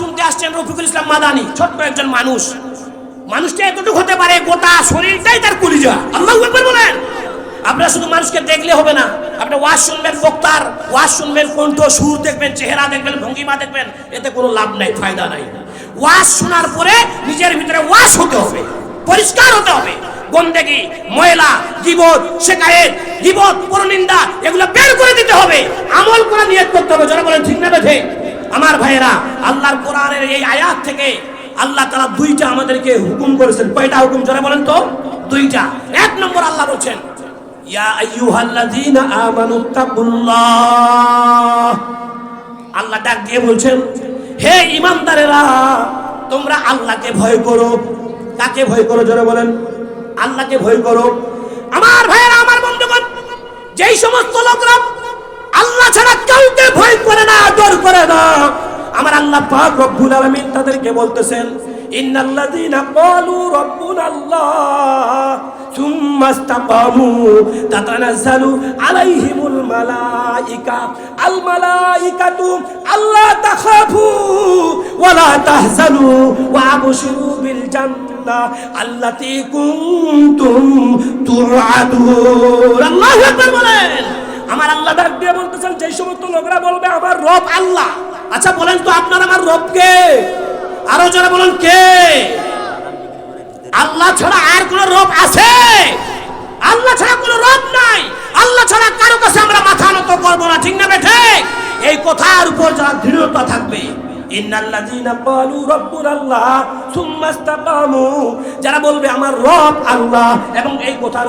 শুনতে আসছেন রফিকুল ইসলাম মাদানি, ছোট্ট একজন মানুষ। মানুষটা এতটুকু হতে পারে, গোটা শরীরটাই তার কলিজা। আল্লাহ বলেন। আপনারা শুধু মানুষকে দেখলে হবে না আপনি ওয়াজ শুনবেন বক্তার, ওয়াজ শুনবেন কণ্ঠ, সুর দেখবেন, চেহারা দেখবেন, ভঙ্গিমা দেখবেন, এতে কোনো লাভ নাই, ফায়দা নাই। ওয়াজ শোনার পরে নিজের ভিতরে ওয়াজ হতে হবে, পরিষ্কার হতে হবে। গন্দেগি, ময়লা জীবত শেখায়েত জীবত পরনিন্দা, এগুলো বের করে দিতে হবে। আমল করে নিয়ত করতে হবে যারা বলেন, ঠিক না বেঠে আমার ভাইয়েরা, আল্লাহর কোরআনের এই আয়াত থেকে আল্লাহ তারা দুইটা আমাদেরকে হুকুম করেছেন। কয়টা হুকুম? যারা বলেন তো। দুইটা। এক নম্বর আল্লাহ বলছেন, ইয়া আইয়ুহাল্লাযীনা আমানু তাকুল্লাহ। আল্লাহ ডাক দিয়ে বলছেন, হে ইমানদারেরা তোমরা আল্লাহকে ভয় করো। কাকে ভয় করো? জোরে বলেন। আল্লাহকে ভয় করো। আমার ভাইয়েরা, আমার বন্ধুগণ, যেই সমস্ত লোকরা আল্লাহ ছাড়া কাউকে ভয় করে না ডর করে না। আমার আল্লাহ পাক রব্বুল আলামিন তাদেরকে বলতেছেন, ইন্নাল্লাযীনা ক্বালু রাব্বুনাল্লাহ সুম্মা ইসতাকামু তাতানাজ্জালু আলাইহিমুল মালাইকা আল মালাইকাতু, আল্লা তাখাফু ওয়ালা তাহজানু ওয়া আবশিরু বিল জান্নাহ আল্লাতী কুনতুম তুআদুন। আল্লাহু আকবার বলেন। আমার আল্লাহ ডাক দিয়ে বলতেছেন যে সমস্ত লোকরা বলবে আমার রব আল্লাহ। আচ্ছা বলেন তো আপনার আমার রব কে? আরও যারা বলেন, কে? আল্লাহ ছাড়া আর কোন রব আছে? আল্লাহ ছাড়া কোনো রব নাই। আল্লাহ ছাড়া কারও কাছে আমরা মাথা নত করব না, ঠিক না বেঠে? এই কথার উপর যারা দৃঢ়তা থাকবে যারা বলবে, আমার রব আল্লাহ, এবং এই কথার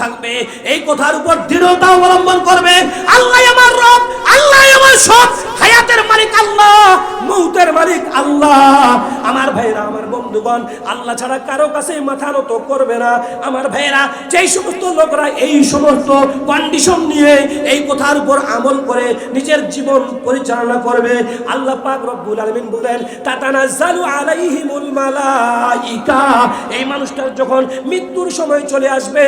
থাকবে, এই কথার উপর দৃঢ়তা অবলম্বন করবে, আল্লাহ আমার রব, আল্লাহ আমার সব, হায়াতের মালিক আল্লাহ, মৌতের মালিক আল্লাহ। আমার ভাইরা আমার বন্ধুগণ, আল্লাহ ছাড়া কারও কাছে মাথা নত করবে না। আমার ভাইরা যেই সমস্ত লোকরা এই সমস্ত কন্ডিশন নিয়ে এই কথার উপর আমল করে নিজের জীবন পরিচালনা করবে, আল্লাহ পাক রব্বুল আলামিন আলাইহিমুল মালাইকা। এই মানুষটার যখন মৃত্যুর সময় চলে আসবে,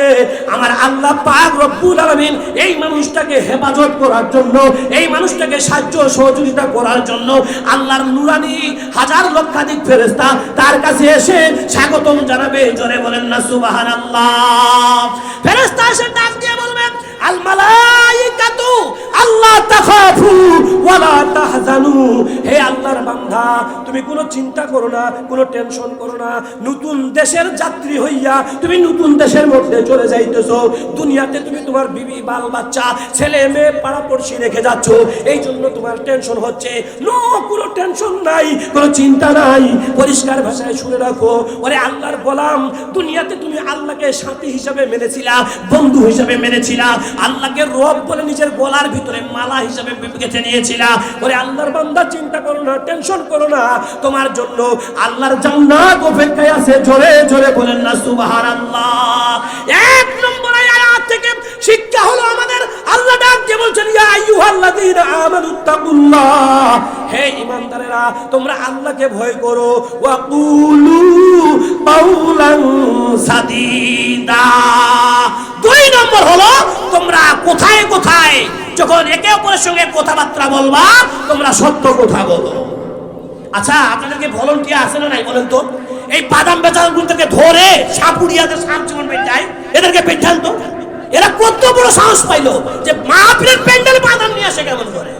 আমার আল্লাহ পাক রব্বুল আলামিন এই মানুষটাকে হেফাজত করার জন্য, এই মানুষটাকে সাহায্য সহযোগিতা করার জন্য আল্লাহর নুরানি হাজার লক্ষাধিক ফেরেশতা তার কাছে এসে স্বাগতম জানাবে। জোরে বলেন না, সুবহানাল্লাহ। ফেরেশতা এসে ডাক দিয়ে বলবেন আল আল্লাহ তাখাফু ওয়ালা তাহজানু। হে আল্লাহর বান্দা, তুমি কোনো চিন্তা করো না, কোনো টেনশন করো না। নতুন দেশের যাত্রী হইয়া তুমি নতুন দেশের মধ্যে চলে যাইতেছো। দুনিয়াতে তুমি তোমার বিবি, বাল, বাচ্চা, ছেলে, মেয়ে পাড়া পড়শি রেখে যাচ্ছ। এই জন্য তোমার টেনশন হচ্ছে। নো, কোনো টেনশন নাই, কোনো চিন্তা নাই। পরিষ্কার ভাষায় শুনে রাখো। ওরে আল্লাহর গোলাম, দুনিয়াতে তুমি আল্লাহকে সাথী হিসাবে মেনেছিলা, বন্ধু হিসাবে মেনেছিলা। আল্লাহকে রব বলে নিজের গলার ভিতরে মালা হিসাবে গেঁথে নিয়েছিলাম ওরে আল্লাহর বান্দা, চিন্তা করো না, টেনশন করো না। তোমার জন্য আল্লাহর জান্নাত অপেক্ষায় আছে। জোরে জোরে বলেন না, সুবহানাল্লাহ। এক নম্বর বলছেন হে তোমরা আল্লাহকে ভয় করো। কাউলান দুই নম্বর হলো, তোমরা কোথায় কোথায়, যখন একে অপরের সঙ্গে কথাবার্তা বলবা, তোমরা সত্য কথা বলো। আচ্ছা আপনাদেরকে ভলন্টিয়ার আছে না নাই বলেন তো? এই বাদাম বেচারগুলোকে ধরে সাপুরিয়াতে সাপ জীবন পেটায় এদেরকে পেটান তো। এরা কত বড় সাহস পাইলো যে মাহফিলের প্যান্ডেল বাদাম নিয়ে আসে কেমন করে?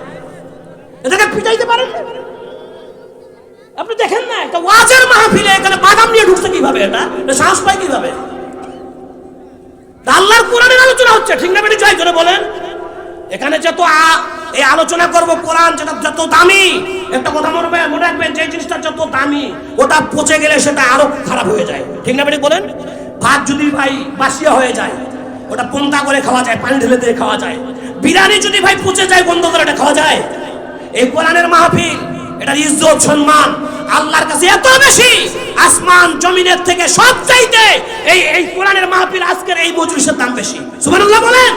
এদেরকে পিটাইতে পারেন? আপনি দেখেন না, একটা ওয়াজের মাহফিলে এখানে বাদাম নিয়ে ঢুকছে কীভাবে এটা? সাহস পায় কীভাবে? আল্লাহর কোরআনের আলোচনা হচ্ছে, ঠিক না বেটি জয় করে বলেন। এখানে যত এই আলোচনা করব, কোরআন যেটা যত দামি, একটা কথা মনে মনে রাখবেন যে জিনিসটা যত দামি, ওটা পচে গেলে সেটা আরও খারাপ হয়ে যায়। ঠিক না বেটি বলেন? ভাত যদি ভাই বাসিয়া হয়ে যায় ওটা পন্তা করে খাওয়া যায়, পানি ঢেলে দিয়ে খাওয়া যায়। বিরিয়ানি যদি ভাই পচে যায়, বন্ধ করে এটা খাওয়া যায়। এই কোরআনের মাহফিল, এটার ইজ্জত, সম্মান, আল্লাহর কাছে এত বেশি, আসমান জমিনের থেকে সব চাইতে এই এই কোরআনের মাহফিল আজকের এই মজলিসের দাম বেশি। সুবহানাল্লাহ বলেন?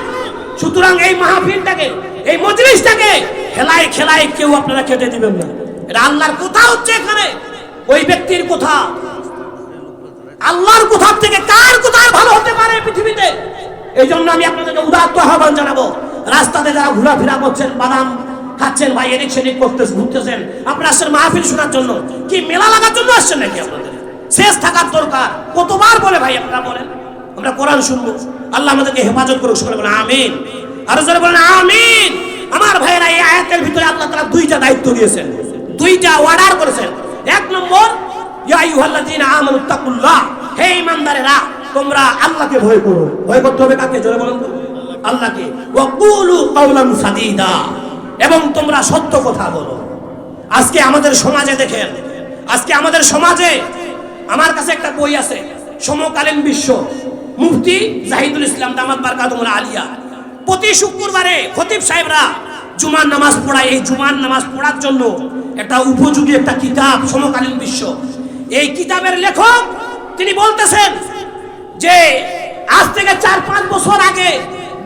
সুতরাং এই মাহফিলটাকে, এই মজলিসটাকে খেলায় খেলায় কেউ আপনারা কেটে দিবেন না। এটা আল্লাহর কথা হচ্ছে এখানে। ওই ব্যক্তির কথা। আল্লাহর কোথা থেকে কার কোথায় ভালো হতে পারে পৃথিবীতে? এই জন্য আমি আপনাদেরকে উদাত্ত আহ্বান জানাব। রাস্তাতে যারা ঘোরাফেরা করছেন, বাদাম খাচ্ছেন ভাই এদিক সেদিক করতেছেন, ঘুরতেছেন, আপনারা আসছেন মাহফিল শোনার জন্য। কি মেলা লাগার জন্য আসছেন নাকি আপনাদের? শেষ থাকার দরকার। কতবার বলে ভাই আপনারা বলেন? আমরা কোরআন শুনব। আল্লাহ আমাদেরকে হেফাজত করুক সবাই বলেন আমিন। আরও জোরে বলেন আমিন। আমার ভাইয়েরা এই আয়াতের ভিতরে আল্লাহ তারা দুইটা দায়িত্ব দিয়েছেন। দুইটা অর্ডার করেছেন। এক নম্বর, ইয়া আইয়ুহাল্লাযীনা আমানু তাকুল্লাহ হে ঈমানদারেরা তোমরা আল্লাহকে ভয় করো। ভয় করতে হবে কাকে? জোরে বলেন তো। আল্লাহকে। ওয়া কুলু কাওলান সাদীদা। এবং তোমরা সত্য কথা বলো। আজকে আমাদের সমাজে দেখেন, আজকে আমাদের সমাজে আমার কাছে একটা বই আছে, সমকালীন বিশ্ব। মুফতি জাহিদুল ইসলাম দামাত বারকাতুল আলিয়া। প্রতি শুক্রবারে খতিব সাহেবরা জুমার নামাজ পড়ায়। এই জুমার নামাজ পড়ার জন্য একটা উপযোগী একটা কিতাব সমকালীন বিশ্ব। এই কিতাবের লেখক তিনি বলতেছেন যে আজ থেকে চার, পাঁচ বছর আগে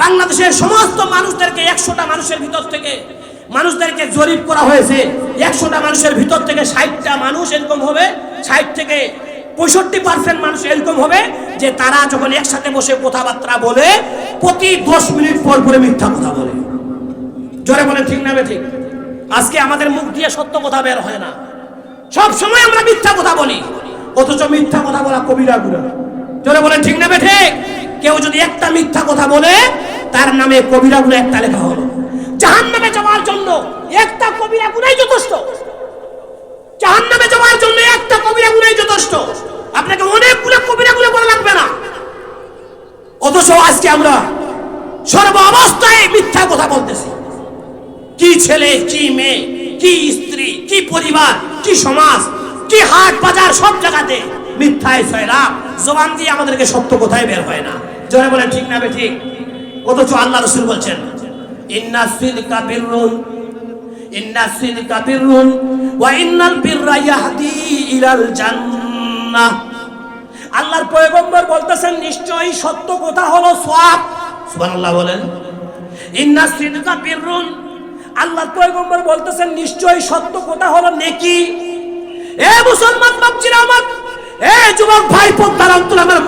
বাংলাদেশের সমস্ত মানুষদেরকে একশোটা মানুষের ভিতর থেকে মানুষদেরকে জরিপ করা হয়েছে, একশোটা মানুষের ভিতর থেকে ষাটটা মানুষ এরকম হবে, ষাট থেকে পঁয়ষট্টি পার্সেন্ট মানুষ এরকম হবে যে তারা যখন একসাথে বসে কথাবার্তা বলে, প্রতি দশ মিনিট পর পরে মিথ্যা কথা বলে। জোরে বলে ঠিক না ঠিক আজকে আমাদের মুখ দিয়ে সত্য কথা বের হয় না। সব সময় আমরা মিথ্যা কথা বলি, অথচ মিথ্যা কথা বলা কবিরা গুণা। জোরে বলেন ঠিক না বে ঠিক। কেউ যদি একটা মিথ্যা কথা বলে, তার নামে কবিরা গুণা একটা লেখা হলো। জাহান নামে যাওয়ার জন্য একটা কবিরা গুণাই যথেষ্ট। জাহান নামে যাওয়ার জন্য একটা কবিরা গুণাই যথেষ্ট। আপনাকে অনেকগুলো কবিরা গুলো করা লাগবে না। অথচ আজকে আমরা সর্ব অবস্থায় মিথ্যা কথা বলতেছি। কি ছেলে, কি মেয়ে, কি স্ত্রী, কি পরিবার, কি সমাজ, কি হাট বাজার সব জায়গাতে মিথ্যায় ছয়রা। জবান দিয়ে আমাদেরকে সত্য কোথায় বের হয় না। জোরে বলে ঠিক না ঠিক? অথচ আল্লাহ রসুল বলছেন, ইন্না সিদকা বিররুন ইন্না সিদকা বিররুন ওয়া ইন্নাল বিররা ইয়াহদি ইলাল জান্নাহ। আল্লাহর পয়গম্বর বলতেছেন, নিশ্চয়ই সত্য কথা হলো সওয়াব। সুবহানাল্লাহ বলেন, ইন্না সিদকা বিররুন আল্লাহর পয়গম্বর বলতেছেন, নিশ্চয়ই সত্য কথা হলো নেকি? এ মুসলমান বাপজিরা আমার এ যুবক ভাই পদ্মার অন্তর আমার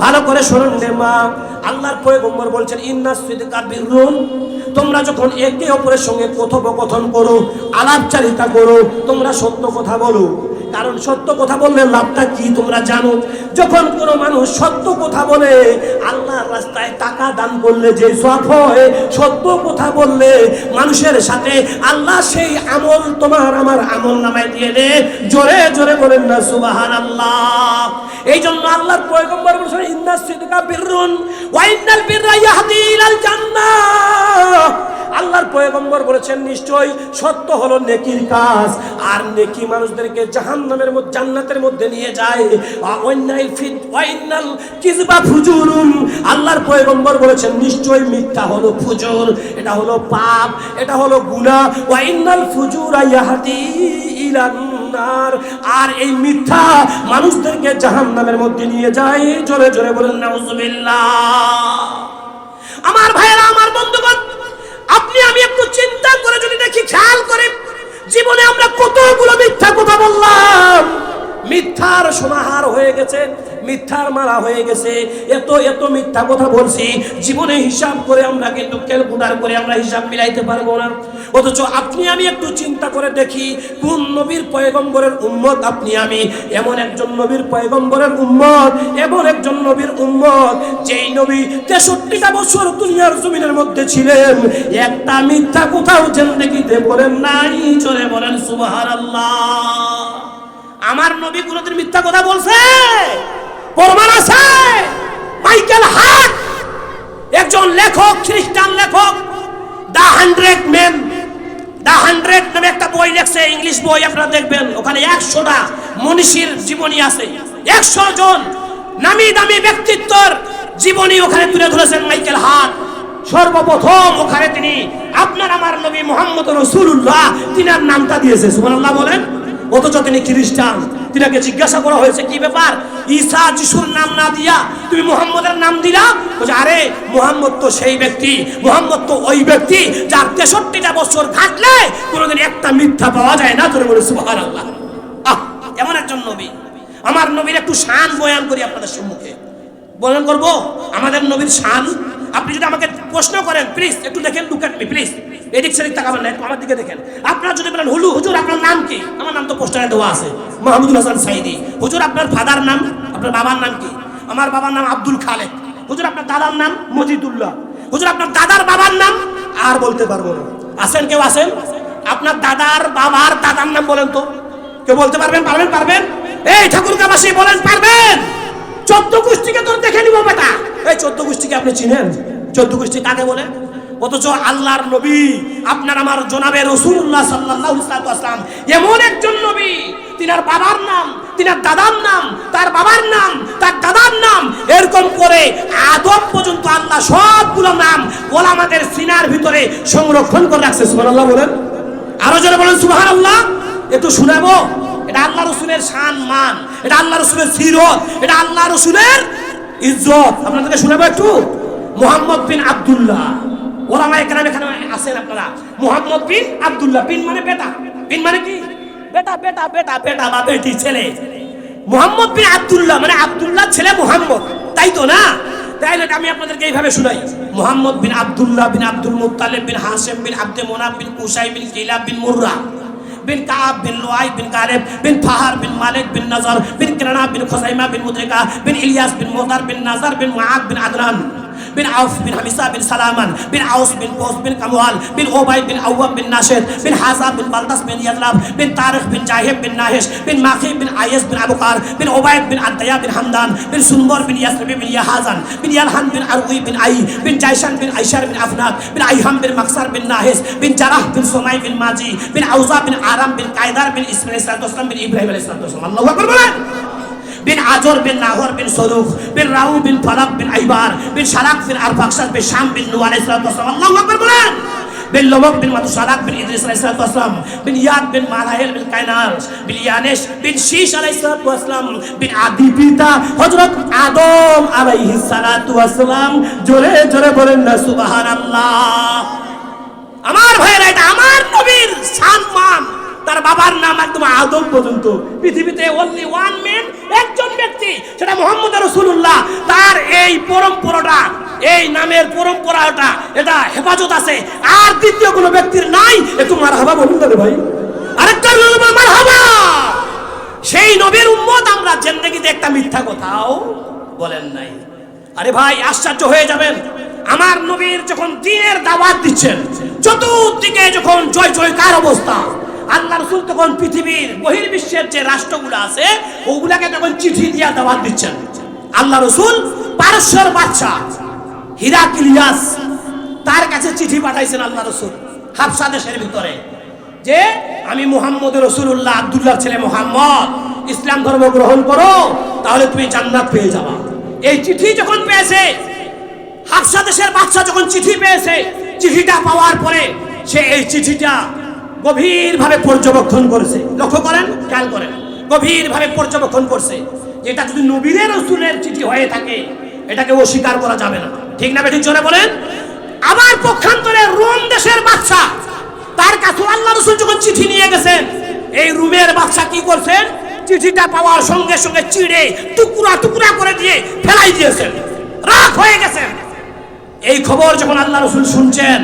ভালো করে শুনুন রে মা। আল্লাহর পয়গম্বর বলছেন, ইন্না সিদকা বিররুন তোমরা যখন একে অপরের সঙ্গে কথোপকথন করো, আলাপচারিতা করো, তোমরা সত্য কথা বলো। কারণ সত্য কথা বললে লাভটা কি তোমরা জানো? যখন কোনো মানুষ সত্য কথা বলে, আল্লাহর রাস্তায় টাকা দান করলে যে সব হয়, সত্য কথা বললে মানুষের সাথে আল্লাহ সেই আমল তোমার আমার আমল নামায় দিয়ে দে। জোরে জোরে বলেন না সুবাহান আল্লাহ এই জন্য আল্লাহর পয়গম্বর বলেছেন, ইন্না সিদকা বিররুন ওয়া ইন্নাল বিররা ইয়াহদি ইলাল জান্নাহ। আল্লাহর পয়গম্বর বলেছেন নিশ্চয় সত্য হলো নেকির কাজ। আর নেকি মানুষদেরকে জাহান্নামের মধ্যে, জান্নাতের মধ্যে নিয়ে যায়। অন্যায় ফিত ওয়াইনাল কিজবা ফুজুরুন। আল্লাহর পয়গম্বর বলেছেন নিশ্চয় মিথ্যা হলো ফুজুর, এটা হলো পাপ, এটা হলো গুনাহ। ওয়াইনাল ফুজুরা ইয়াহদি ইলান নার আর এই মিথ্যা মানুষদেরকে জাহান নামের মধ্যে নিয়ে যায়। জোরে জোরে বলেন আমার ভাইয়েরা, আমার বন্ধুগণ, আপনি আমি একটু চিন্তা করে যদি দেখি, খেয়াল করে, জীবনে আমরা কতগুলো মিথ্যা কথা বললাম। মিথ্যার সমাহার হয়ে গেছে। মিথ্যার মারা হয়ে গেছে। এত এত মিথ্যা কথা বলছি। জীবনে হিসাব করে আমরা কিন্তু ক্যালকুলার করে আমরা হিসাব মিলাইতে পারব না। অথচ আপনি আমি একটু চিন্তা করে দেখি, কোন নবীর পয়গম্বরের উম্মত আপনি আমি? এমন একজন নবীর পয়গম্বরের উম্মত, এমন একজন নবীর উম্মত, যেই নবী তেষট্টিটা বছর দুনিয়ার জমিনের মধ্যে ছিলেন। একটা মিথ্যা কোথাও জিন্দগিতে বলেন নাই চলে বলেন সুবহানাল্লাহ। আমার নবী কোনদিন মিথ্যা কথা বলছে? প্রমাণ আছে। মাইকেল হার্ট, একজন লেখক, খ্রিস্টান লেখক। The hundred men the hundred নামে একটা বই লেখছে, ইংলিশ বই, আপনারা দেখবেন। ওখানে একশোটা মনীষীর জীবনী আছে। একশো জন নামি দামি ব্যক্তিত্বর জীবনী ওখানে তুলে ধরেছেন মাইকেল হার্ট। সর্বপ্রথম ওখানে তিনি আপনার আমার নবী মোহাম্মদ রসুল্লাহ তিনার নামটা দিয়েছে। সুবহানাল্লাহ বলেন। অথচ তিনি খ্রিস্টান। তিনাকে জিজ্ঞাসা করা হয়েছে, কি ব্যাপার? ঈসা যিশুর নাম না দিয়া তুমি মোহাম্মদের নাম দিলা? বলছে, আরে, মোহাম্মদ তো সেই ব্যক্তি, মোহাম্মদ তো ওই ব্যক্তি যার তেষট্টিটা বছর ঘাটলে কোনোদিন একটা মিথ্যা পাওয়া যায় না। তোর বলে সুবাহ আল্লাহ আহ, এমন একজন নবী। আমার নবীর একটু শান বয়ান করি আপনাদের সম্মুখে। বয়ান করব? আমাদের নবীর শান? আপনি যদি আমাকে প্রশ্ন করেন প্লিজ একটু দেখেন লুক প্লিজ এদিক সেদিক তাকাবেন না, একটু আমার দিকে দেখেন। আপনারা যদি বলেন হুলু হুজুর, আপনার নাম কি? আমার নাম তো পোস্টারে দেওয়া আছে। মাহমুদুল হাসান সাইদি। হুজুর, আপনার ফাদার নাম, আপনার বাবার নাম কি? আমার বাবার নাম আব্দুল খালেক। হুজুর, আপনার দাদার নাম মজিদুল্লাহ। হুজুর, আপনার দাদার বাবার নাম? আর বলতে পারব না। আছেন কেউ আছেন? আপনার দাদার বাবার দাদার নাম বলেন তো। কেউ বলতে পারবেন? পারবেন পারবেন? এই ঠাকুরগাবাসী বলেন, পারবেন? চোদ্দ গোষ্ঠীকে তোর দেখে নিব, বেটা। এই চোদ্দ গোষ্ঠীকে আপনি চিনেন? চোদ্দ গোষ্ঠী কাকে বলে? অথচ আল্লাহর নবী আপনার আমার জনাবে রসুল্লাহ সাল্লাহ আসলাম এমন একজন নবী, তিনার বাবার নাম, তিনার দাদার নাম, তার বাবার নাম, তার দাদার নাম, এরকম করে আদম পর্যন্ত আল্লাহ সবগুলো নাম ওলামাদের সিনার ভিতরে সংরক্ষণ করে রাখছে, সুবহানাল্লাহ বলেন। আরও যারা বলেন, সুবহানাল্লাহ। একটু শুনাবো? এটা আল্লাহ রসুলের শান, মান, এটা আল্লাহ রসুলের সিরত, এটা আল্লাহ রসুলের ইজ্জত। আপনাদেরকে শোনাবো একটু? মোহাম্মদ বিন আব্দুল্লাহ। ওলামা এখানে এখানে আছেন আপনারা। মোহাম্মদ বিন আব্দুল্লাহ, বিন মানে বেটা। বিন মানে কি? বেটা বেটা বেটা বেটা বা বেটি ছেলে। মোহাম্মদ বিন আব্দুল্লাহ মানে আবদুল্লাহ ছেলে মোহাম্মদ। তাই তো না? তাইলে আমি আপনাদেরকে এইভাবে শুনাই। মোহাম্মদ বিন আব্দুল্লাহ বিন আব্দুল মুত্তালিব বিন হাসেম বিন আব্দে মোনাব বিন কুসাই বিন কিলাব বিন মুর্রা। বিন কাব, বিন লুআই বিন কালেব বিন ফাহার, বিন মালিক, বিন নজর, বিন কিরানা বিন খুজাইমা বিন মুদরিকা, বিন ইলিয়াস, বিন মুদার বিন নাজার, বিন মুআদ, বিন আদনান। বিন আউফ বিন হামিসা বিন সালামান বিন আউস বিন কোস বিন কামওয়াল বিন ওবাই বিন আওয়াব বিন নাশেদ বিন হাসা বিন বালদাস বিন ইয়াদলাব বিন তারিখ বিন জাহিব বিন নাহিশ বিন মাখি বিন আয়েস বিন আবুকার বিন ওবাইদ বিন আদায়া বিন হামদান বিন সুনবর বিন ইয়াসরিবি বিন ইয়াহাজান বিন ইয়ালহান বিন আরউই বিন আই বিন জাইশান বিন আইশার বিন আফনাদ বিন আইহাম বিন মাকসার বিন নাহিস বিন জারাহ বিন সোমাই বিন মাজি বিন আউজা বিন আরাম বিন কায়দার বিন ইসমাইল ইসলাম বিন ইব্রাহিম আলাইহিস সালাম আল্লাহু আকবার বলেন বিন আজর বিন নাহর বিন সরুখ, বিন রাউ বিন ফালাক বিন আইবার, বিন শারাক বিন আরফাকসার বিন শাম বিন নূহ আলাইহিস সালাম। আল্লাহু বলেন! বিন লবক বিন মাতুসালাক বিন ইদ্রিস আলাইহিস সালাম, বিন ইয়াদ বিন মালাহিল বিন কাইনাস বিন ইয়ানেশ বিন শীশ আলাইহিস সালাম, বিন আদি পিতা হযরত আদম আলাইহিস সালাতু ওয়াসালাম জোরে জোরে বলেন না, সুবহানাল্লাহ। আমার ভাইয়েরা, এটা আমার নবীর সম্মান। তার বাবার নাম একদম আদম পর্যন্ত। পৃথিবীতে অনলি ওয়ান ম্যান একজন ব্যক্তি, সেটা মোহাম্মদ রসুল্লাহ তার এই পরম্পরাটা, এই নামের পরম্পরাটা, এটা হেফাজত আছে। আর দ্বিতীয় কোনো ব্যক্তির নাই, একটু মার হাবা বলুন তাহলে ভাই। আরেকটা মার হাবা সেই নবীর উম্মত, আমরা জিন্দগিতে একটা মিথ্যা কথাও বলেন নাই। আরে ভাই, আশ্চর্য হয়ে যাবেন। আমার নবীর যখন দিনের দাওয়াত দিচ্ছেন, চতুর্দিকে যখন জয় জয়কার অবস্থা আল্লাহ রসুল তখন পৃথিবীর বহির্বিশ্বের যে রাষ্ট্রগুলো আছে, ওগুলাকে তখন চিঠি দিয়া দাওয়াত দিচ্ছেন। আল্লাহ রসুল পারস্যর বাচ্চা হিরাকিলিয়াস তার কাছে চিঠি পাঠাইছেন আল্লাহ রসুল হাফসা দেশের ভিতরে যে, আমি মুহাম্মদ রসুল্লাহ আব্দুল্লাহ ছেলে মোহাম্মদ, ইসলাম ধর্ম গ্রহণ করো, তাহলে তুমি জান্নাত পেয়ে যাবা। এই চিঠি যখন পেয়েছে, হাফসা দেশের বাচ্চা যখন চিঠি পেয়েছে, চিঠিটা পাওয়ার পরে সে এই চিঠিটা গভীরভাবে পর্যবেক্ষণ করেছে। লক্ষ্য করেন, খেয়াল করেন, গভীরভাবে পর্যবেক্ষণ করছে। যেটা যদি নবীদের রসুলের চিঠি হয়ে থাকে, এটাকে অস্বীকার করা যাবে না। ঠিক না বেঠিক জোরে বলেন? আবার পক্ষান্তরে রোম দেশের বাচ্চা তার কাছে আল্লাহ রসুল যখন চিঠি নিয়ে গেছেন, এই রুমের বাচ্চা কি করছেন? চিঠিটা পাওয়ার সঙ্গে সঙ্গে চিড়ে টুকরা টুকরা করে দিয়ে ফেলাই দিয়েছেন। রাগ হয়ে গেছেন এই খবর যখন আল্লাহ রসুল শুনছেন,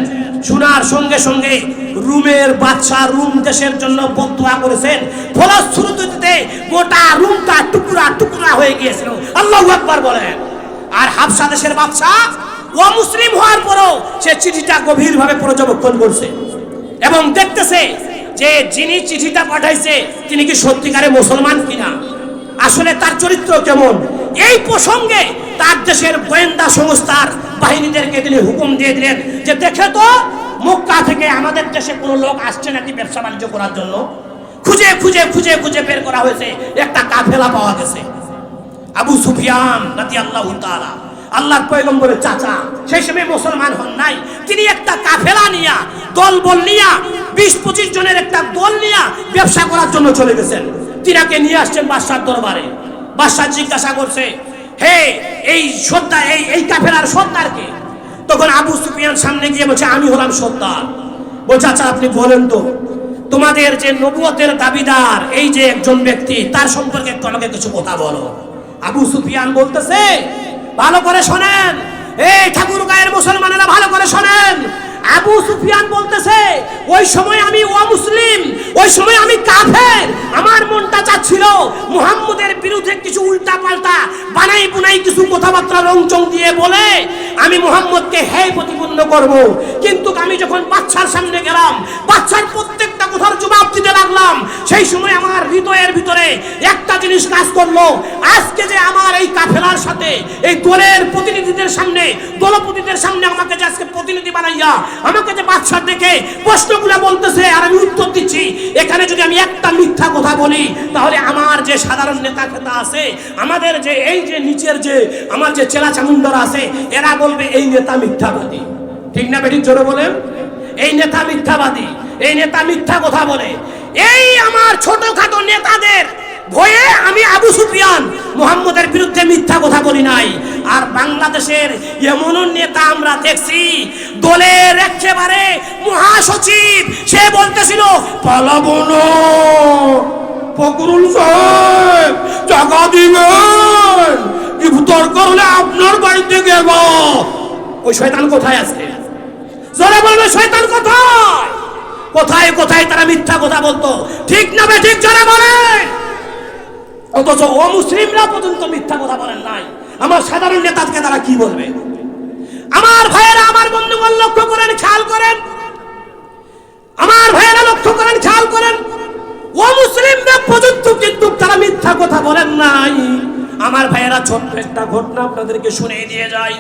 শোনার সঙ্গে সঙ্গে রুমের বাচ্চা রুম দেশের জন্য বদুয়া করেছেন। ফলশ্রুতিতে গোটা রুমটা টুকরা টুকরা হয়ে গিয়েছিল। আল্লাহ আকবার বলেন। আর হাফসা দেশের বাচ্চা ও মুসলিম হওয়ার পরও সে চিঠিটা গভীরভাবে পর্যবেক্ষণ করছে এবং দেখতেছে যে যিনি চিঠিটা পাঠাইছে, তিনি কি সত্যিকারে মুসলমান কিনা? আসলে তার চরিত্র কেমন? এই প্রসঙ্গে তার দেশের গোয়েন্দা সংস্থার বাহিনীদেরকে তিনি হুকুম দিয়ে দিলেন যে দেখে তো মক্কা থেকে আমাদের দেশে কোনো লোক আসছে নাকি ব্যবসা বাণিজ্য করার জন্য? খুঁজে খুঁজে খুঁজে খুঁজে বের করা হয়েছে, একটা কাফেলা পাওয়া গেছে। আবু সুফিয়ান নাতি আল্লাহ তাআলা, আল্লাহর পয়গম্বরের চাচা, সেই সময় মুসলমান হন নাই। তিনি একটা কাফেলা নিয়া দল বল নিয়া, বিশ পঁচিশ জনের একটা দল নিয়া ব্যবসা করার জন্য চলে গেছেন। তিনাকে নিয়ে আসছেন বাদশার দরবারে। বাদশাহ জিজ্ঞাসা করছে, হে, এই সর্দার, এই এই কাফেলার সর্দারকে তখন আবু সুফিয়ান সামনে গিয়ে বলছে, আমি হলাম সর্দার বলছে আচ্ছা আপনি বলেন তো, তোমাদের যে নবুয়তের দাবিদার, এই যে একজন ব্যক্তি, তার সম্পর্কে একটু আমাকে কিছু কথা বলো। আবু সুফিয়ান বলতেছে, ভালো করে শোনেন। এই ঠাকুর গায়ের মুসলমানেরা ভালো করে শোনেন। আবু সুফিয়ান বলতেছে, ওই সময় আমি অমুসলিম, ওই সময় আমি কাফের। আমার মনটা চাচ্ছিল মুহাম্মদের বিরুদ্ধে কিছু উল্টা পাল্টা বানাই বুনাই কিছু কথাবার্তা রংচং দিয়ে বলে, আমি মুহাম্মদকে হে প্রতিপন্ন করব। কিন্তু আমি যখন বাচ্চার সামনে গেলাম, বাচ্চার প্রত্যেকটা কথার জবাব দিতে লাগলাম। সেই সময় আমার হৃদয়ের ভিতরে একটা জিনিস কাজ করল। আজকে যে আমার এই কাফেলার সাথে, এই দলের প্রতিনিধিদের সামনে, দলপতিদের সামনে আমাকে যে আজকে প্রতিনিধি বানাইয়া, আমাকে যে বাচ্চা দেখে প্রশ্নগুলো বলতেছে আর আমি উত্তর দিচ্ছি, এখানে যদি আমি একটা মিথ্যা কথা বলি, তাহলে আমার যে সাধারণ নেতা খেতা আছে, আমাদের যে এই যে নিচের যে আমার যে চেলা চামুন্ডারা আছে, এরা বলবে এই নেতা মিথ্যাবাদী। ঠিক না বেঠিক জোরে বলেন? এই নেতা মিথ্যাবাদী, এই নেতা মিথ্যা কথা বলে। এই আমার ছোটখাটো নেতাদের ভয়ে আমি আবু সুফিয়ান মোহাম্মদের বিরুদ্ধে মিথ্যা কথা বলি নাই। আর বাংলাদেশের এমন নেতা আমরা দেখছি, দলের একেবারে মহাসচিব, সে বলতেছিল, পালাবো না। ফকরুল সাহেব, টাকা দিবেন। ইফতার করলে আপনার বাড়িতে গেব। ওই শয়তান কোথায় আছে? জোরে বলবে শয়তান কোথায়? কোথায় কোথায় তারা মিথ্যা কথা বলতো? ঠিক না বে ঠিক জোরে বলেন অথচ অমুসলিমরা পর্যন্ত মিথ্যা কথা বলেন নাই। আমার সাধারণ নেতাকে তারা কি বলবে? আমার ভাইয়েরা আমার বন্ধুগণ লক্ষ্য করেন, খেয়াল করেন। আমার ভাইয়েরা লক্ষ্য করেন, খেয়াল করেন। অমুসলিমরা পর্যন্ত কিন্তু তারা মিথ্যা কথা বলেন নাই। আমার ভাইয়েরা, ছোট্ট একটা ঘটনা আপনাদেরকে শুনিয়ে দিয়ে যাই।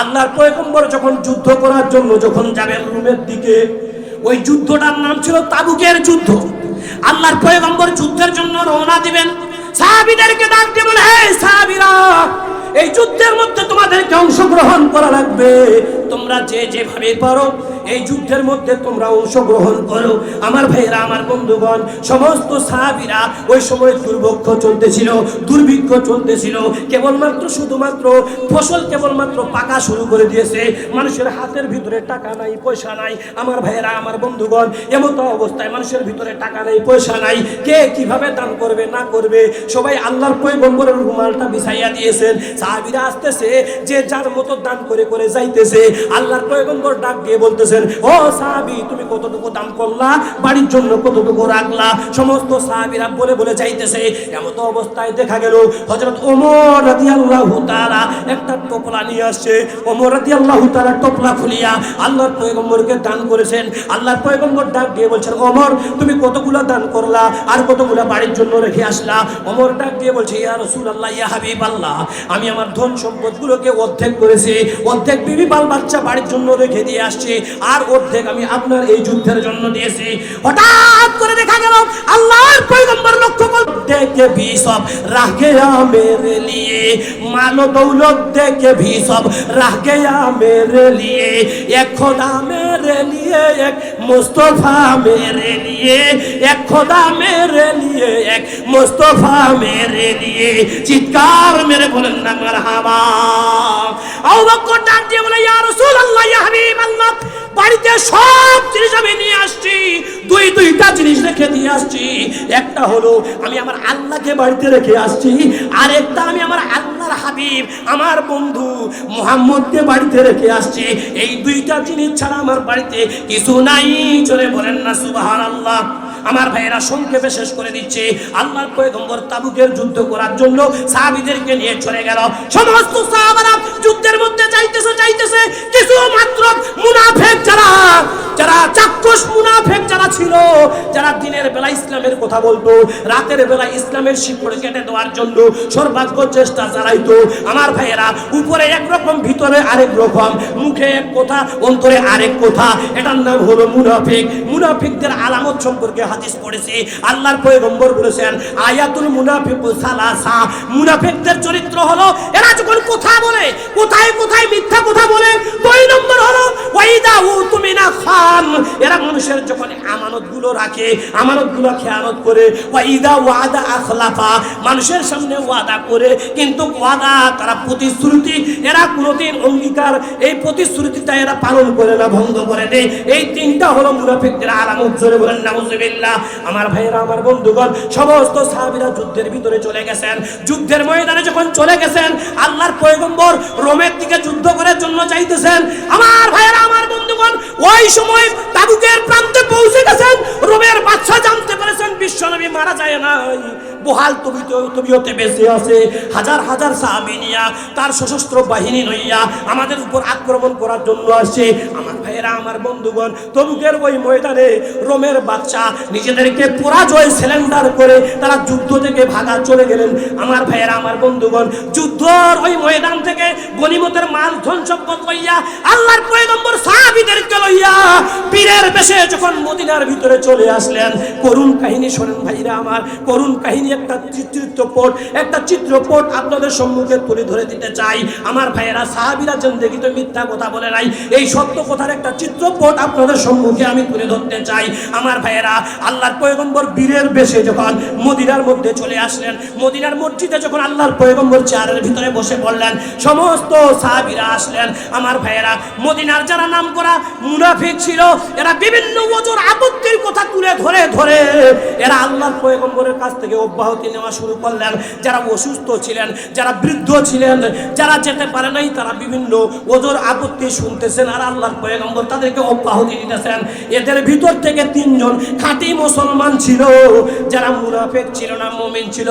আল্লাহর পয়গম্বর যখন যুদ্ধ করার জন্য যখন যাবেন রুমের দিকে, ওই যুদ্ধটার নাম ছিল তাবুকের যুদ্ধ। আল্লাহর পয়গম্বর যুদ্ধের জন্য রওনা দিবেন। সাহাবীদেরকে ডাকতে বলে, হে সাহাবীরা, এই যুদ্ধের মধ্যে তোমাদেরকে অংশগ্রহণ করা লাগবে। তোমরা যে যেভাবে পারো, এই যুদ্ধের মধ্যে তোমরা অংশগ্রহণ করো। আমার ভাইয়েরা, আমার বন্ধুগণ, সমস্ত সাহাবীরা ওই সময় দুর্ভিক্ষ চলতেছিল দুর্ভিক্ষ চলতেছিল। কেবলমাত্র, শুধুমাত্র ফসল কেবলমাত্র পাকা শুরু করে দিয়েছে। মানুষের হাতের ভিতরে টাকা নাই, পয়সা নাই। আমার ভাইয়েরা, আমার বন্ধুগণ, এমত অবস্থায় মানুষের ভিতরে টাকা নাই, পয়সা নাই। কে কীভাবে দান করবে, না করবে? সবাই আল্লাহর পয়গম্বরের রুমালটা বিছাইয়া দিয়েছেন। সাহাবিরা আসতেছে, যে যার মতো দান করে করে যাইতেছে। আল্লাহর পয়গম্বর ডাক দিয়ে বলতেছেন, ও সাহাবী, তুমি কতটুকু দান করলা? বাড়ির জন্য কতটুকু রাখলা? সমস্ত সাহাবীরা বলে বলে যাইতেছে। এমত অবস্থায় দেখা গেল, হযরত ওমর রাদিয়াল্লাহু তাআলা একটা টোপলা নিয়ে আসছে। ওমর রাদিয়াল্লাহু তাআলা টোপলা খুলিয়া আল্লাহর পয়গম্বরকে দান করেছেন। আল্লাহর পয়গম্বর ডাক দিয়ে বলছেন, ওমর, তুমি কতগুলো দান করলা? আর কতগুলো বাড়ির জন্য রেখে আসলা? ওমর ডাক দিয়ে বলছে, ইয়া রাসূলুল্লাহ, ইয়া হাবিবাল্লাহ, আমি আমার ধন সম্পদগুলোকে অর্ধেক করেছি। অর্ধেক বিবি বাল বাচ্চা বাড়ির জন্য রেখে দিয়ে আসছি। আর অর্ধেক আমি আপনার এই যুদ্ধের জন্য দিয়েছি। হঠাৎ করে দেখা গেল আল্লাহর পয়গম্বর লক্ষ্য করতে বিশপ রাখে আমের নিয়ে। मालो दौलत देके भी सब रह गया मेरे लिए एक खुदा मेरे लिए एक मुस्तफा मेरे लिए एक खुदा मेरे लिए एक मुस्तफा मेरे लिए চিৎকার মেরে বলেন না মারহাবা আবু বকর ডাক দিয়ে বলে ইয়া রাসূলুল্লাহ ইয়া হাবিবাল্লাহ বাড়িতে সব জিনিস আমি নিয়ে আসছি দুই দুইটা জিনিস রেখে দিয়ে আসছি একটা হলো আমি আমার আল্লাহকে বাড়িতে রেখে আসছি আর একটা আমি আমার আল্লাহর হাবিব, আমার বন্ধু মোহাম্মদকে বাড়িতে রেখে আসছে। এই দুইটা জিনিস ছাড়া আমার বাড়িতে কিছু নাই। চলে বলেন না সুবাহ আল্লাহ আমার ভাইয়েরা সংক্ষেপে শেষ করে দিচ্ছে। আল্লাহর পয়গম্বর তাবুকের যুদ্ধ করার জন্য সাহাবীদেরকে নিয়ে চলে গেল। সমস্ত সাহাবারা যুদ্ধের মধ্যে যাইতেছে যাইতেছে। কিছু মাত্র মুনাফেক যারা যারা চাক্ষুষ মুনাফেক যারা ছিল, যারা দিনের বেলা ইসলামের কথা বলতো, রাতের বেলা ইসলামের শিকড় কেটে দেওয়ার জন্য সর্বাগ্য চেষ্টা চালাইতো। আমার ভাইয়েরা, উপরে একরকম ভিতরে আরেক রকম, মুখে এক কথা, অন্তরে আরেক কথা। এটার নাম হলো মুনাফিক। মুনাফিকদের আলামত সম্পর্কে হাদিস পড়েছে, আল্লাহর পয়গম্বর বলেছেন, আয়াতুল মুনাফিক সালাসা। মুনাফিকদের চরিত্র হলো, এরা যখন কথা বলে, কোথায় কোথায় মিথ্যা কথা বলে, দুই নম্বর হলো, ওয়াইদা উতুমিনা খান। এরা মানুষের যখন আমানতগুলো রাখে আমানতগুলো খেয়ানত করে, ওয়াইদা ওয়াদা আখলাফা। মানুষের সামনে ওয়াদা করে, কিন্তু ওয়াদা, তারা প্রতিশ্রুতি, এরা কোনোদিন অঙ্গীকার, এই প্রতিশ্রুতিটা এরা পালন করে না, ভঙ্গ করে দেয় এই তিনটা হলো মুনাফিকদের আলামত জোরে বলেন নাউজুবিল্লাহ রাসূলিল্লাহ আমার ভাইয়েরা, আমার বন্ধুগণ, সমস্ত সাহাবীরা যুদ্ধের ভিতরে চলে গেছেন। যুদ্ধের ময়দানে যখন চলে গেছেন, আল্লাহর পয়গম্বর রোমের দিকে যুদ্ধ করার জন্য চাইতেছেন আমার ভাইয়েরা, আমার বন্ধুগণ, ওই সময় তাবুকের প্রান্তে পৌঁছে গেছেন। রোমের বাদশা জানতে পেরেছেন বিশ্বনবী মারা যায় নাই। বহাল তবিতে তবিয়তে বেঁচে আছে। হাজার হাজার সাহাবী নিয়া তার সশস্ত্র বাহিনী লইয়া আমাদের উপর আক্রমণ করার জন্য আসছে আমার ভাইয়েরা আমার বন্ধুগণ, তবুকের ওই ময়দানে রোমের বাচ্চা নিজেদেরকে পরাজয় সিলিন্ডার করে তারা যুদ্ধ থেকে ভাগা চলে গেলেন। আমার ভাইয়েরা, আমার বন্ধুগণ, যুদ্ধর ওই ময়দান থেকে গনিমতের মাল ধন সম্পদ লইয়া আল্লাহর পয়গম্বর সাহাবীদেরকে লইয়া পীরের বেশে যখন মদিনার ভিতরে চলে আসলেন, করুণ কাহিনী শোনেন ভাইরা আমার, করুণ কাহিনী একটা চিত্রপট একটা চিত্রপট আপনাদের সম্মুখে তুলে ধরে দিতে চাই। আমার ভাইয়েরা, সাহাবীরা জিন্দেগি তো মিথ্যা কথা বলে নাই। এই সত্য কথার একটা চিত্রপট আপনাদের সম্মুখে আমি তুলে ধরতে চাই। আমার ভাইয়েরা, আল্লাহর পয়গম্বর বীরের বেশে যখন মদিনার মধ্যে চলে আসলেন, মদিনার মসজিদে যখন আল্লাহর পয়গম্বর চেয়ারের ভিতরে বসে পড়লেন, সমস্ত সাহাবীরা আসলেন। আমার ভাইয়েরা, মদিনার যারা নাম করা মুনাফিক ছিল, এরা বিভিন্ন ওজোর আপত্তির কথা তুলে ধরে ধরে এরা আল্লাহর পয়গম্বরের কাছ থেকে অব্যাহতি নেওয়া শুরু করলেন। যারা অসুস্থ ছিলেন, যারা বৃদ্ধ ছিলেন, যারা যেতে পারে নাই, তারা বিভিন্ন ওজোর আপত্তি শুনতেছেন আর আল্লাহর পয়গম্বর তাদেরকে অব্যাহতি দিতেছেন। এদের ভিতর থেকে তিনজন খাঁটি মুসলমান ছিল, যারা মুনাফেক ছিল না, মুমিন ছিল।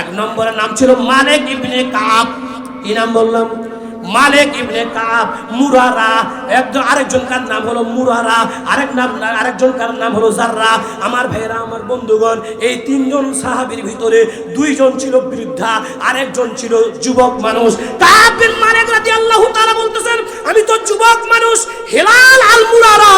এক নম্বরের নাম ছিল মালিক ইবনে কাব। কি নাম বললাম? মালিক ইবনে কাব, মুরারা। একজন আরেকজনকার নাম হলো মুরারা, আরেক নাম আরেকজনকার নাম হলো জাররা। আমার ভাইরা আমার বন্ধুগণ, এই তিনজন সাহাবীর ভিতরে দুইজন ছিল বৃদ্ধা, আরেকজন ছিল যুবক মানুষ। কাব বিন মালিক রাদিয়াল্লাহু তাআলা বলতেছেন আমি তো যুবক মানুষ, হেলাল আল মুরারা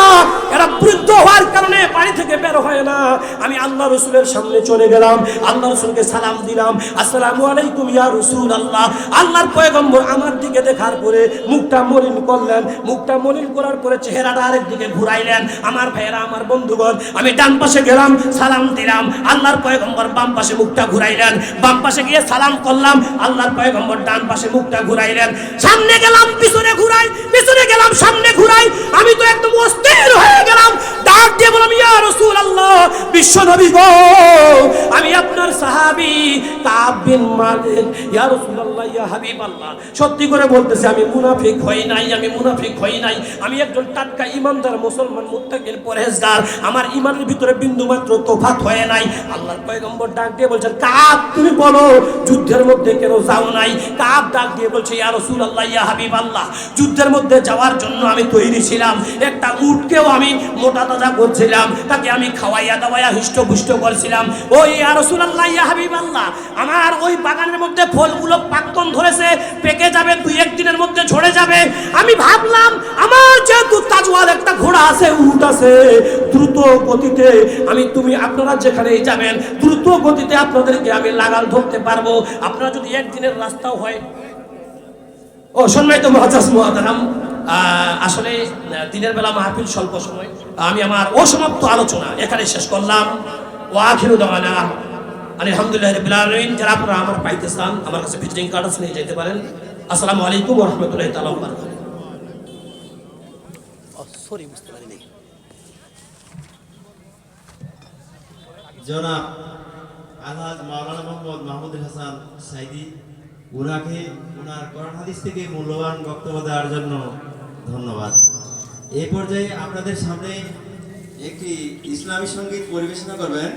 এরা বৃদ্ধ হওয়ার কারণে বাড়ি থেকে বের হয় না। আমি আল্লাহ রসুলের সামনে চলে গেলাম, আল্লাহ রসুলকে সালাম দিলাম, আসসালামু আলাইকুম ইয়া রসুল আল্লাহ আল্লাহর পয়গম্বর আমার দিকে দেখার পরে মুখটা মলিন করলেন। মুখটা মলিন করার পরে চেহারাটা আরেক দিকে ঘুরাইলেন। আমার ভাইয়েরা, আমার বন্ধুগণ, আমি ডান পাশে গেলাম, সালাম দিলাম। আল্লাহর পয়গম্বর বাম পাশে মুখটা ঘুরাইলেন। বাম পাশে গিয়ে সালাম করলাম। আল্লাহর পয়গম্বর ডান পাশে মুখটা ঘুরাইলেন। সামনে গেলাম, পিছনে ঘুরাই পিছনে গেলাম, সামনে ঘুরাই। আমি তো একদম অস্থির হয়ে গেলাম। ডাক দিয়ে বললাম, ইয়া রসুল আল্লাহ বিশ্ব নবী গো, আমি আপনার সাহাবি কাব বিন মালিক। ইয়া রাসূলুল্লাহ, ইয়া হাবিব আল্লাহ সত্যি করে বলতেছি, আমি মুনাফিক হই নাই, আমি মুনাফিক হই নাই। আমি একজন টাটকা ইমানদার মুসলমান মুত্তাকির পরহেজগার। আমার ইমানের ভিতরে বিন্দু মাত্র তফাত হয় নাই। আল্লাহর পয়গম্বর ডাক দিয়ে বলছেন, কাব, তুমি বলো, যুদ্ধের মধ্যে কেন যাও নাই? কাব ডাক দিয়ে বলছে, ইয়া রাসূলুল্লাহ, ইয়া হাবিব আল্লাহ যুদ্ধের মধ্যে যাওয়ার জন্য আমি তৈরি ছিলাম। একটা উটকেও আমি মোটা তাজা করছিলাম। তাকে আমি খাওয়াইয়া দাওয়াইয়া হিষ্টপুষ্ট করছিলাম। ওই ইয়া রাসূলুল্লাহ, ইয়া হাবিব আল্লাহ আমার ওই বাগানের মধ্যে ফলগুলো পাকন ধরেছে, পেকে যাবে, দুই একদিনের মধ্যে ঝরে যাবে। আমি ভাবলাম, আমার যেহেতু তাজওয়াল একটা ঘোড়া আছে, উট আছে, দ্রুত গতিতে আমি, তুমি আপনারা যেখানেই যাবেন, দ্রুত গতিতে আপনাদেরকে আমি লাগাল ধরতে পারব। আপনারা যদি একদিনের রাস্তাও হয় ও সম্মানিত মহাজাস মহাতারাম আসলে দিনের বেলা মাহফিল স্বল্প সময়। আমি আমার অসমাপ্ত আলোচনা এখানে শেষ করলাম। ও আখিরু দাওয়ানা। আলহামদুলিল্লাহ রাব্বিল আলামিন। যারা আপনারা আমার পাইতে চান আমার কাছে ভিজিটিং কার্ড আছে নিয়ে যেতে পারেন। আসসালামু আলাইকুম ওয়া রাহমাতুল্লাহি তাআলা সরি বুঝতে পারিনি জনাব আলহাজ মাওলানা মোহাম্মদ মাহমুদুল হাসান সাইদি উনাকে ওনার কোরআন হাদিস থেকে মূল্যবান বক্তব্য দেওয়ার জন্য ধন্যবাদ। এ পর্যায়ে আপনাদের সামনে একটি ইসলামী সংগীত পরিবেশনা করবেন।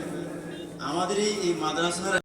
আমাদের এই মাদ্রাসার